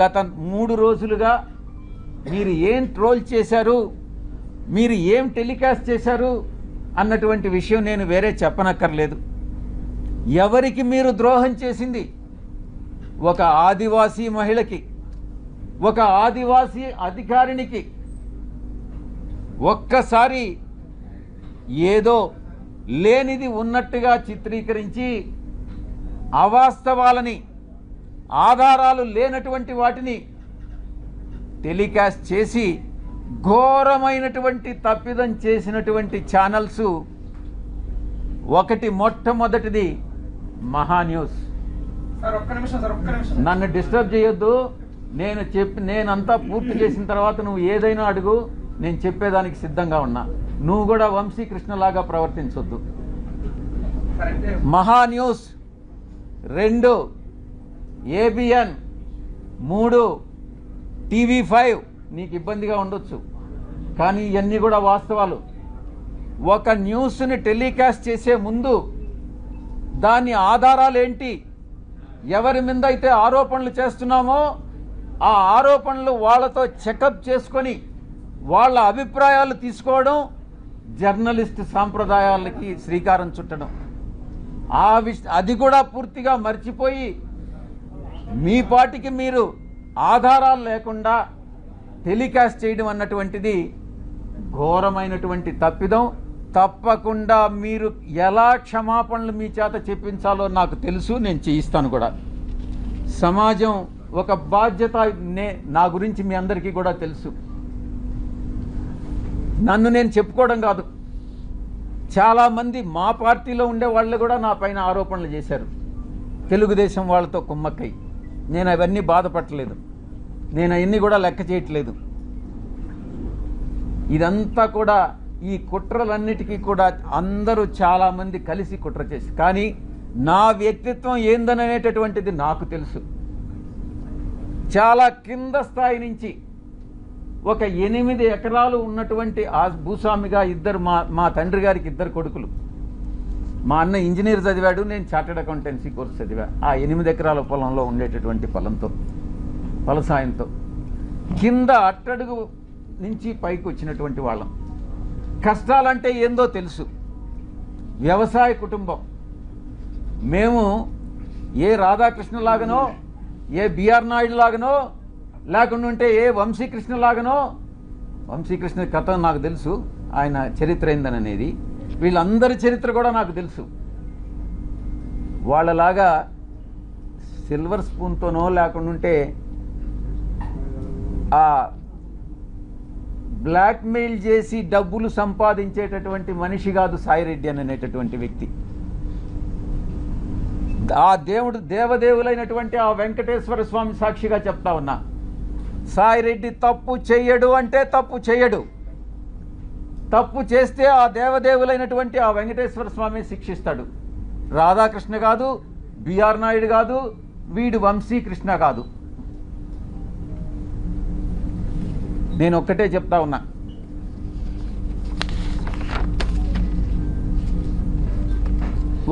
గత మూడు రోజులుగా మీరు ఏం ట్రోల్ చేశారు? మీరు ఏం టెలికాస్ట్ చేశారు? అన్నటువంటి విషయం నేను వేరే చెప్పనక్కర్లేదు. ఎవరికి మీరు ద్రోహం చేసింది? ఒక ఆదివాసీ మహిళకి ఒక ఆదివాసీ అధికారినికి. ఒక్కసారి ఏదో లేనిది ఉన్నట్టుగా చిత్రీకరించి అవాస్తవాలని ఆధారాలు లేనటువంటి వాటిని టెలికాస్ట్ చేసి ఘోరమైనటువంటి తప్పిదం చేసినటువంటి ఛానల్స్ ఒకటి మొట్టమొదటిది మహా న్యూస్. నన్ను డిస్టర్బ్ చేయొద్దు. నేను చెప్పి నేనంతా పూర్తి చేసిన తర్వాత నువ్వు ఏదైనా అడుగు నేను చెప్పేదానికి సిద్ధంగా ఉన్నా. నువ్వు కూడా వంశీకృష్ణలాగా ప్రవర్తించొద్దు. మహా న్యూస్ రెండు ఏబిఎన్ మూడు టీవీ ఫైవ్ నీకు ఇబ్బందిగా ఉండొచ్చు. కానీ ఇవన్నీ కూడా వాస్తవాలు. ఒక న్యూస్ని టెలికాస్ట్ చేసే ముందు దాని ఆధారాలు ఏంటి ఎవరి మీద అయితే ఆరోపణలు చేస్తున్నామో ఆ ఆరోపణలు వాళ్ళతో చెకప్ చేసుకొని వాళ్ళ అభిప్రాయాలు తీసుకోవడం జర్నలిస్ట్ సాంప్రదాయాలకి శ్రీకారం చుట్టడం. ఆ విష అది కూడా పూర్తిగా మర్చిపోయి మీ పాటికి మీరు ఆధారాలు లేకుండా టెలికాస్ట్ చేయడం అన్నటువంటిది ఘోరమైనటువంటి తప్పిదం. తప్పకుండా మీరు ఎలా క్షమాపణలు మీ చేత చెప్పించాలో నాకు తెలుసు నేను చేయిస్తాను కూడా. సమాజం ఒక బాధ్యత నే నా గురించి మీ అందరికీ కూడా తెలుసు. నన్ను నేను చెప్పుకోవడం కాదు. చాలామంది మా పార్టీలో ఉండే వాళ్ళు కూడా నా పైన ఆరోపణలు చేశారు. తెలుగుదేశం వాళ్ళతో కుమ్మక్కై. నేను అవన్నీ బాధపడలేదు నేను అవన్నీ కూడా లెక్క చేయట్లేదు. ఇదంతా కూడా ఈ కుట్రలన్నిటికీ కూడా అందరూ చాలామంది కలిసి కుట్ర చేసి కానీ నా వ్యక్తిత్వం ఏందననేటటువంటిది నాకు తెలుసు. చాలా కింద స్థాయి నుంచి ఒక ఎనిమిది ఎకరాలు ఉన్నటువంటి ఆ భూస్వామిగా ఇద్దరు మా మా తండ్రి గారికి ఇద్దరు కొడుకులు. మా అన్న ఇంజనీర్ చదివాడు నేను చార్టెడ్ అకౌంటెన్సీ కోర్స్ చదివా. ఆ ఎనిమిది ఎకరాల పొలంలో ఉండేటటువంటి పొలంతో ఫలసాయంతో కింద అట్టడుగు నుంచి పైకి వచ్చినటువంటి వాళ్ళం. కష్టాలంటే ఏందో తెలుసు. వ్యవసాయ కుటుంబం. మేము ఏ రాధాకృష్ణ లాగనో ఏ బిఆర్ నాయుడు లాగనో లేకుండా ఉంటే ఏ వంశీకృష్ణ లాగనో వంశీకృష్ణ కథ నాకు తెలుసు. ఆయన చరిత్ర ఏందననేది. వీళ్ళందరి చరిత్ర కూడా నాకు తెలుసు. వాళ్ళలాగా సిల్వర్ స్పూన్తోనో లేకుండా ఉంటే ఆ బ్లాక్మెయిల్ చేసి డబ్బులు సంపాదించేటటువంటి మనిషి కాదు సాయిరెడ్డి అని అనేటటువంటి వ్యక్తి. ఆ దేవుడు దేవదేవులైనటువంటి ఆ వెంకటేశ్వర స్వామి సాక్షిగా చెప్తా ఉన్నా సాయిరెడ్డి తప్పు చెయ్యడు అంటే తప్పు చెయ్యడు. తప్పు చేస్తే ఆ దేవదేవులైనటువంటి ఆ వెంకటేశ్వర స్వామి శిక్షిస్తాడు. రాధాకృష్ణ కాదు బిఆర్ నాయుడు కాదు వీడు వంశీకృష్ణ కాదు. నేను ఒక్కటే చెప్తా ఉన్నా.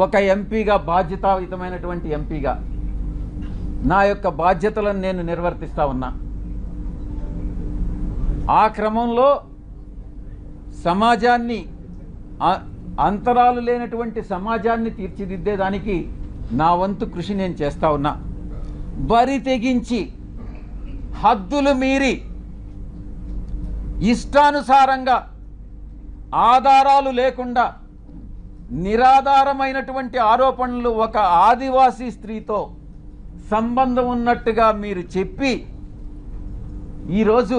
ఒక ఎంపీగా బాధ్యతాయుతమైనటువంటి ఎంపీగా నా యొక్క బాధ్యతలను నేను నిర్వర్తిస్తా ఉన్నా. ఆ క్రమంలో సమాజాన్ని అంతరాలు లేనటువంటి సమాజాన్ని తీర్చిదిద్దేదానికి నా వంతు కృషి నేను చేస్తా ఉన్నా. బరి తెగించి హద్దులు మీరి ఇష్టానుసారంగా ఆధారాలు లేకుండా నిరాధారమైనటువంటి ఆరోపణలు ఒక ఆదివాసీ స్త్రీతో సంబంధం ఉన్నట్టుగా మీరు చెప్పి ఈరోజు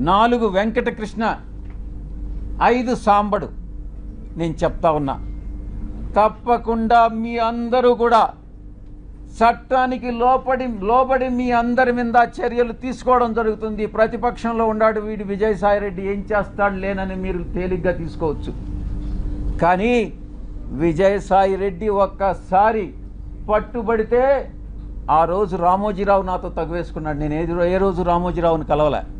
నాలుగు వెంకటకృష్ణ ఐదు సాంబడు. నేను చెప్తా ఉన్నా. తప్పకుండా మీ అందరూ కూడా చట్టానికి లోపడి లోబడి మీ అందరి మీద చర్యలు తీసుకోవడం జరుగుతుంది. ప్రతిపక్షంలో ఉన్నాడు వీడు విజయసాయిరెడ్డి. ఏం చేస్తాడు లేనని మీరు తేలిగ్గా తీసుకోవచ్చు. కానీ విజయసాయిరెడ్డి ఒక్కసారి పట్టుబడితే ఆ రోజు రామోజీరావు నాతో తగువేసుకున్నాడు. నేను ఏ ఏ రోజు రామోజీరావుని కలవలే.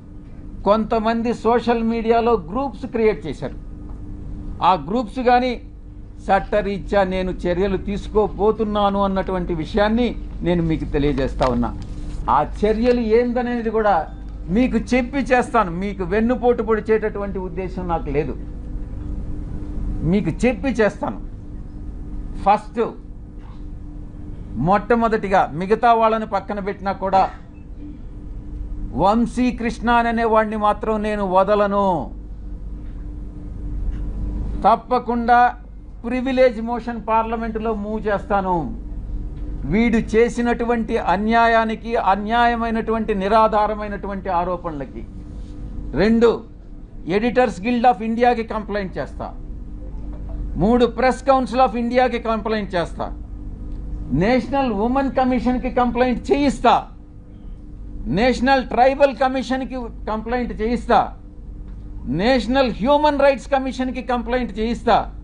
కొంతమంది సోషల్ మీడియాలో గ్రూప్స్ క్రియేట్ చేశారు. ఆ గ్రూప్స్ కానీ చట్టరీత్యా నేను చర్యలు తీసుకోబోతున్నాను అన్నటువంటి విషయాన్ని నేను మీకు తెలియజేస్తా ఉన్నా. ఆ చర్యలు ఏందనేది కూడా మీకు చెప్పి చేస్తాను. మీకు వెన్నుపోటు పొడిచేటటువంటి ఉద్దేశం నాకు లేదు. మీకు చెప్పి చేస్తాను. ఫస్ట్ మొట్టమొదటిగా మిగతా వాళ్ళని పక్కన పెట్టినా కూడా వంశీ కృష్ణ అనే వాడిని మాత్రం నేను వదలను. తప్పకుండా ప్రివిలేజ్ మోషన్ పార్లమెంటులో మూవ్ చేస్తాను. వీడు చేసినటువంటి అన్యాయానికి అన్యాయమైనటువంటి నిరాధారమైనటువంటి ఆరోపణలకి. రెండు ఎడిటర్స్ గిల్డ్ ఆఫ్ ఇండియాకి కంప్లైంట్ చేస్తా. మూడు ప్రెస్ కౌన్సిల్ ఆఫ్ ఇండియాకి కంప్లైంట్ చేస్తా. నేషనల్ ఉమెన్ కమిషన్కి కంప్లైంట్ చేయిస్తా. నేషనల్ ట్రైబల్ కమిషన్కి కంప్లైంట్ చేయిస్తా. నేషనల్ హ్యూమన్ రైట్స్ కమిషన్కి కంప్లైంట్ చేయిస్తా.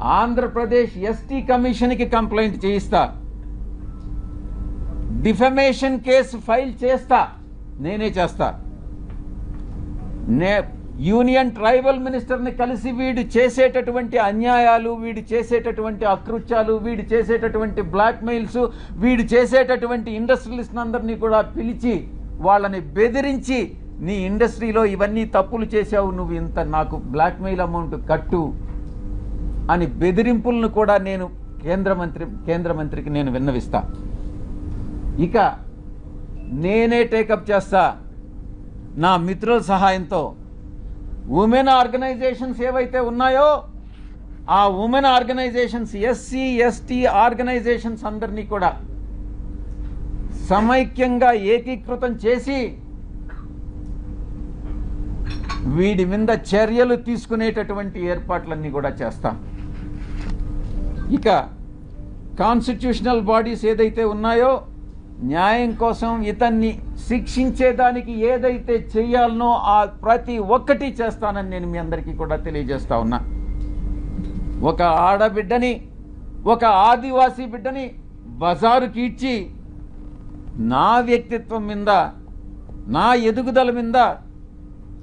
ఆంధ్రప్రదేశ్ ఎస్టీ కమిషన్కి కంప్లైంట్ చేయిస్తా. డిఫమేషన్ కేసు ఫైల్ చేస్తా. నేనే చేస్తా. నే యూనియన్ ట్రైబల్ మినిస్టర్ని కలిసి వీడు చేసేటటువంటి అన్యాయాలు వీడు చేసేటటువంటి అకృత్యాలు వీడు చేసేటటువంటి బ్లాక్మెయిల్స్ వీడు చేసేటటువంటి ఇండస్ట్రియలిస్ట్ అందరినీ కూడా పిలిచి వాళ్ళని బెదిరించి నీ ఇండస్ట్రీలో ఇవన్నీ తప్పులు చేశావు నువ్వు ఇంత నాకు బ్లాక్మెయిల్ అమౌంట్ కట్టు అని బెదిరింపులను కూడా నేను కేంద్ర మంత్రి కేంద్ర మంత్రికి నేను విన్నవిస్తా. ఇక నేనే టేకప్ చేస్తా. నా మిత్రుల సహాయంతో ఉమెన్ ఆర్గనైజేషన్స్ ఏవైతే ఉన్నాయో ఆ women organisations SC ST organisations అందరినీ కూడా సమైక్యంగా ఏకీకృతం చేసి వీడి మీద చర్యలు తీసుకునేటటువంటి ఏర్పాట్లన్నీ కూడా చేస్తాం. ఇక కాన్స్టిట్యూషనల్ బాడీస్ ఏదైతే ఉన్నాయో న్యాయం కోసం ఇతన్ని శిక్షించేదానికి ఏదైతే చేయాలనో ఆ ప్రతి ఒక్కటి చేస్తానని నేను మీ అందరికీ కూడా తెలియజేస్తా ఉన్నా. ఒక ఆడబిడ్డని ఒక ఆదివాసీ బిడ్డని బజారుకి ఇచ్చి నా వ్యక్తిత్వం మీద నా ఎదుగుదల మీద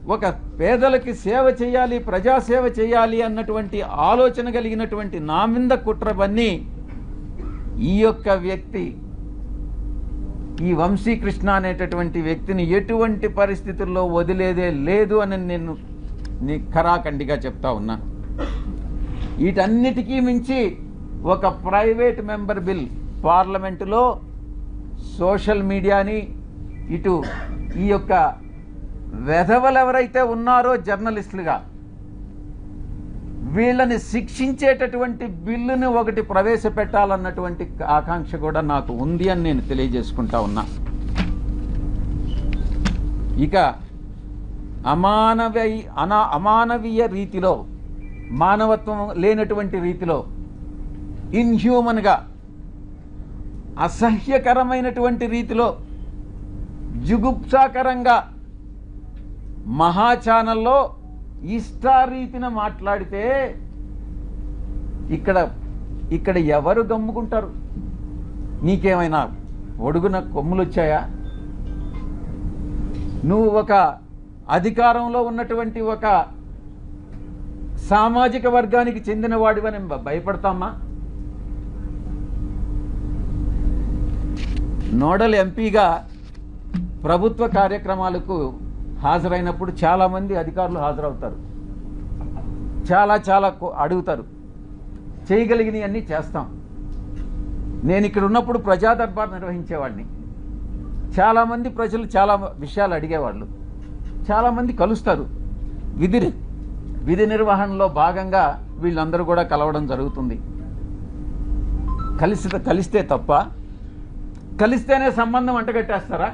ఒక పేదలకి సేవ చేయాలి ప్రజాసేవ చేయాలి అన్నటువంటి ఆలోచన కలిగినటువంటి నా మీద కుట్రబన్ని ఈ యొక్క వ్యక్తి ఈ వంశీకృష్ణ అనేటటువంటి వ్యక్తిని ఎటువంటి పరిస్థితుల్లో వదిలేదే లేదు అని నేను నీ ఖరాఖండిగా చెప్తా ఉన్నా. వీటన్నిటికీ మించి ఒక ప్రైవేట్ మెంబర్ బిల్ పార్లమెంటులో సోషల్ మీడియాని ఇటు ఈ యొక్క వెధవలు ఎవరైతే ఉన్నారో జర్నలిస్టులుగా వీళ్ళని శిక్షించేటటువంటి బిల్లుని ఒకటి ప్రవేశపెట్టాలన్నటువంటి ఆకాంక్ష కూడా నాకు ఉంది అని నేను తెలియజేసుకుంటా ఉన్నా. ఇక అమానవీ అనా అమానవీయ రీతిలో మానవత్వం లేనటువంటి రీతిలో ఇన్హ్యూమన్గా అసహ్యకరమైనటువంటి రీతిలో జుగుప్సాకరంగా మహా ఛానల్లో ఇష్టారీతిన మాట్లాడితే ఇక్కడ ఇక్కడ ఎవరు గమ్ముకుంటారు? నీకేమైనా ఒడుగున కొమ్ములు వచ్చాయా నువ్వు ఒక అధికారంలో ఉన్నటువంటి ఒక సామాజిక వర్గానికి చెందిన వాడివని భయపడతామా నోడల్ ఎంపీగా ప్రభుత్వ కార్యక్రమాలకు హాజరైనప్పుడు చాలామంది అధికారులు హాజరవుతారు. చాలా చాలా కో- అడుగుతారు. చేయగలిగినవన్నీ చేస్తాం. నేను ఇక్కడ ఉన్నప్పుడు ప్రజా దర్బార్ నిర్వహించేవాడిని. చాలామంది ప్రజలు చాలా విషయాలు అడిగేవాళ్ళు. చాలామంది కలుస్తారు. విధి విధి నిర్వహణలో భాగంగా వీళ్ళందరూ కూడా కలవడం జరుగుతుంది. కలిసి కలిస్తే తప్ప కలిస్తేనే సంబంధం అంటగట్టేస్తారా?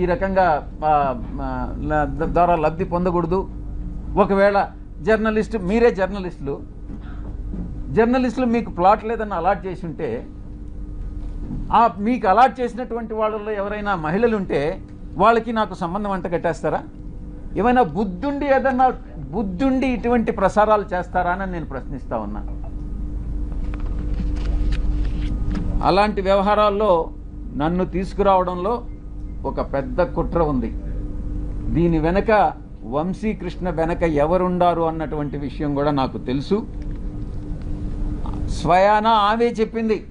ఈ రకంగా ద్వారా లబ్ధి పొందకూడదు. ఒకవేళ జర్నలిస్ట్ మీరే జర్నలిస్టులు. జర్నలిస్టులు మీకు ప్లాట్ లేదని అలాట్ చేసి ఉంటే ఆ మీకు అలాట్ చేసినటువంటి వాళ్ళలో ఎవరైనా మహిళలు ఉంటే వాళ్ళకి నాకు సంబంధం అంట కట్టేస్తారా? ఏమైనా బుద్ధుండి ఏదన్నా బుద్ధుండి ఇటువంటి ప్రసారాలు చేస్తారా అని నేను ప్రశ్నిస్తా ఉన్నా. అలాంటి వ్యవహారాల్లో నన్ను తీసుకురావడంలో ఒక పెద్ద కుట్ర ఉంది. దీని వెనక వంశీకృష్ణ వెనక ఎవరుండారు అన్నటువంటి విషయం కూడా నాకు తెలుసు. స్వయాన ఆమె చెప్పింది.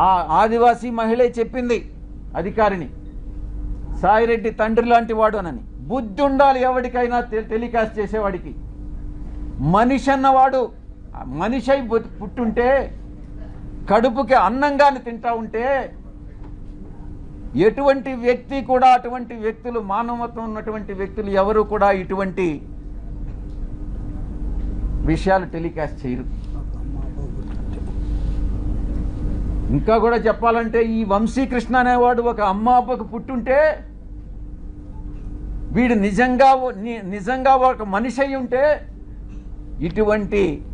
ఆ ఆదివాసీ మహిళే చెప్పింది అధికారిని. సాయిరెడ్డి తండ్రి లాంటి వాడు అనని. బుద్ధి ఉండాలి ఎవరికైనా టెలికాస్ట్ చేసేవాడికి. మనిషి అన్నవాడు మనిషి పుట్టుంటే కడుపుకి అన్నంగాని తింటా ఉంటే ఎటువంటి వ్యక్తి కూడా అటువంటి వ్యక్తులు మానవత్వం ఉన్నటువంటి వ్యక్తులు ఎవరు కూడా ఇటువంటి విషయాలు టెలికాస్ట్ చేయరు. ఇంకా కూడా చెప్పాలంటే ఈ వంశీకృష్ణ అనేవాడు ఒక అమ్మ అబ్బకు పుట్టుంటే వీడు నిజంగా ని- నిజంగా ఒక మనిషి అయి ఉంటే ఇటువంటి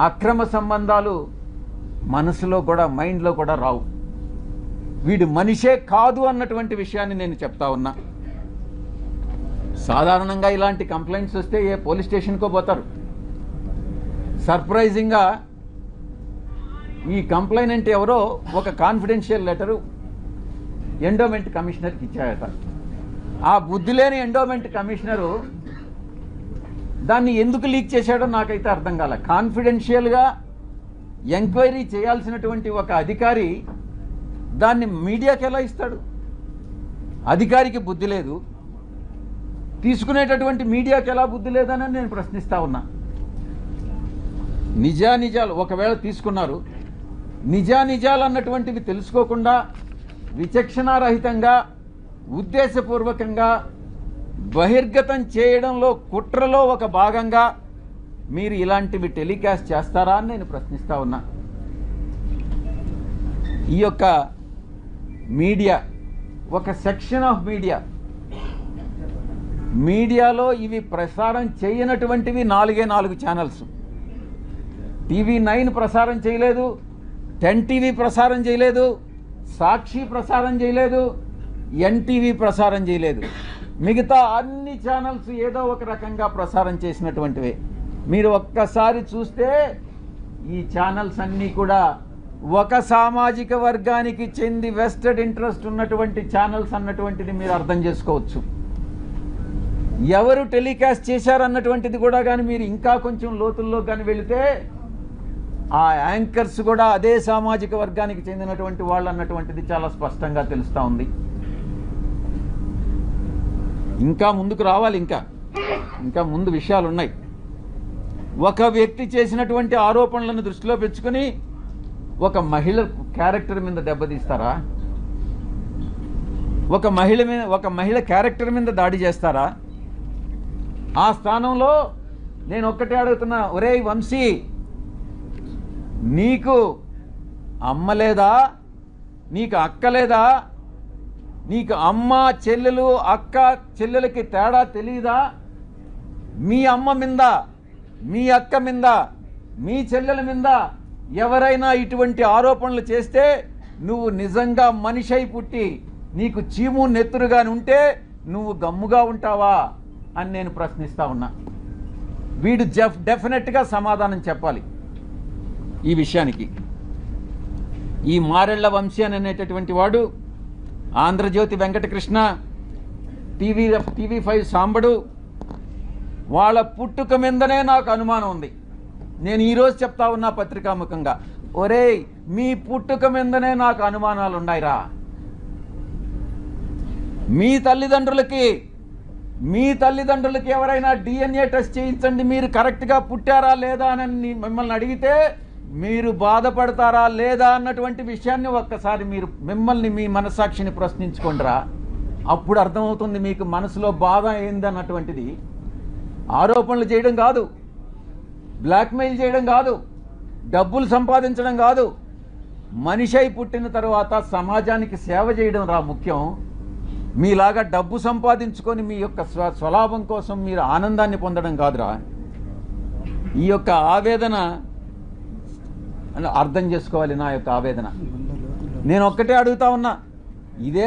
అక్రమ సంబంధాలు మనసులో కూడా మైండ్లో కూడా రావు. వీడు మనిషే కాదు అన్నటువంటి విషయాన్ని నేను చెప్తా ఉన్నా. సాధారణంగా ఇలాంటి కంప్లైంట్స్ వస్తే ఏ పోలీస్ స్టేషన్కో పోతారు. సర్ప్రైజింగ్గా ఈ కంప్లైనెంట్ ఎవరో ఒక కాన్ఫిడెన్షియల్ లెటరు ఎండోమెంట్ కమిషనర్కి ఇచ్చాయట. ఆ బుద్ధి లేని ఎండోమెంట్ కమిషనరు దాన్ని ఎందుకు లీక్ చేశాడో నాకైతే అర్థం కాల. కాన్ఫిడెన్షియల్గా ఎంక్వైరీ చేయాల్సినటువంటి ఒక అధికారి దాన్ని మీడియాకి ఎలా ఇస్తాడు? అధికారికి బుద్ధి లేదు. తీసుకునేటటువంటి మీడియాకి ఎలా బుద్ధి లేదని నేను ప్రశ్నిస్తా ఉన్నా. నిజానిజాలు ఒకవేళ తీసుకున్నారు నిజానిజాలు అన్నటువంటివి తెలుసుకోకుండా విచక్షణారహితంగా ఉద్దేశపూర్వకంగా బహిర్గతం చేయడంలో కుట్రలో ఒక భాగంగా మీరు ఇలాంటివి టెలికాస్ట్ చేస్తారా అని నేను ప్రశ్నిస్తా ఉన్నా. ఈ యొక్క మీడియా ఒక సెక్షన్ ఆఫ్ మీడియా. మీడియాలో ఇవి ప్రసారం చేయనటువంటివి నాలుగే నాలుగు ఛానల్స్. టీవీ నైన్ ప్రసారం చేయలేదు టెన్ టీవీ ప్రసారం చేయలేదు సాక్షి ప్రసారం చేయలేదు ఎన్టీవీ ప్రసారం చేయలేదు. మిగతా అన్ని ఛానల్స్ ఏదో ఒక రకంగా ప్రసారం చేసినటువంటివే. మీరు ఒక్కసారి చూస్తే ఈ ఛానల్స్ అన్నీ కూడా ఒక సామాజిక వర్గానికి చెంది వెస్టెడ్ ఇంట్రెస్ట్ ఉన్నటువంటి ఛానల్స్ అన్నటువంటిది మీరు అర్థం చేసుకోవచ్చు. ఎవరు టెలికాస్ట్ చేశారన్నటువంటిది కూడా కానీ మీరు ఇంకా కొంచెం లోతుల్లో కానీ వెళితే ఆ యాంకర్స్ కూడా అదే సామాజిక వర్గానికి చెందినటువంటి వాళ్ళు అన్నటువంటిది చాలా స్పష్టంగా తెలుస్తూ ఉంది. ఇంకా ముందుకు రావాలి ఇంకా. ఇంకా ముందు విషయాలు ఉన్నాయి ఒక వ్యక్తి చేసినటువంటి ఆరోపణలను దృష్టిలో పెంచుకొని ఒక మహిళ క్యారెక్టర్ మీద దెబ్బతీస్తారా ఒక మహిళ మీద ఒక మహిళ క్యారెక్టర్ మీద దాడి చేస్తారా? ఆ స్థానంలో నేను ఒక్కటే అడుగుతున్నా ఒరేయ్ వంశీ నీకు అమ్మ లేదా? నీకు అక్క లేదా? నీకు అమ్మ చెల్లెలు అక్క చెల్లెలకి తేడా తెలియదా మీ అమ్మ మింద మీ అక్క మింద మీ చెల్లెల మింద ఎవరైనా ఇటువంటి ఆరోపణలు చేస్తే నువ్వు నిజంగా మనిషి అయి పుట్టి నీకు చీము నెత్తురుగాని ఉంటే నువ్వు గమ్ముగా ఉంటావా అని నేను ప్రశ్నిస్తా ఉన్నా. వీడు జఫ్ డెఫినెట్గా సమాధానం చెప్పాలి ఈ విషయానికి. ఈ మారెళ్ళ వంశీయన్ అనేటటువంటి వాడు Andhra Jyothi Venkatakrishna TV TV five Sambadu వాళ్ళ పుట్టుక మీదనే నాకు అనుమానం ఉంది. నేను ఈరోజు చెప్తా ఉన్నా పత్రికాముఖంగా. ఒరేయ్ మీ పుట్టుక మీదనే నాకు అనుమానాలు ఉన్నాయిరా మీ తల్లిదండ్రులకి మీ తల్లిదండ్రులకి ఎవరైనా డిఎన్ఏ టెస్ట్ చేయించండి మీరు కరెక్ట్గా పుట్టారా లేదా అని మిమ్మల్ని అడిగితే మీరు బాధపడతారా లేదా అన్నటువంటి విషయాన్ని ఒక్కసారి మీరు మిమ్మల్ని మీ మనస్సాక్షిని ప్రశ్నించుకోండిరా. అప్పుడు అర్థమవుతుంది మీకు మనసులో బాధ ఏందన్నటువంటిది. ఆరోపణలు చేయడం కాదు. బ్లాక్మెయిల్ చేయడం కాదు డబ్బులు సంపాదించడం కాదు. మనిషి అయి పుట్టిన తర్వాత సమాజానికి సేవ చేయడం రా ముఖ్యం. మీలాగా డబ్బు సంపాదించుకొని మీ యొక్క స్వ స్వలాభం కోసం మీరు ఆనందాన్ని పొందడం కాదురా. ఈ యొక్క ఆవేదన అర్థం చేసుకోవాలి నా యొక్క ఆవేదన. నేను ఒక్కటే అడుగుతా ఉన్నా ఇదే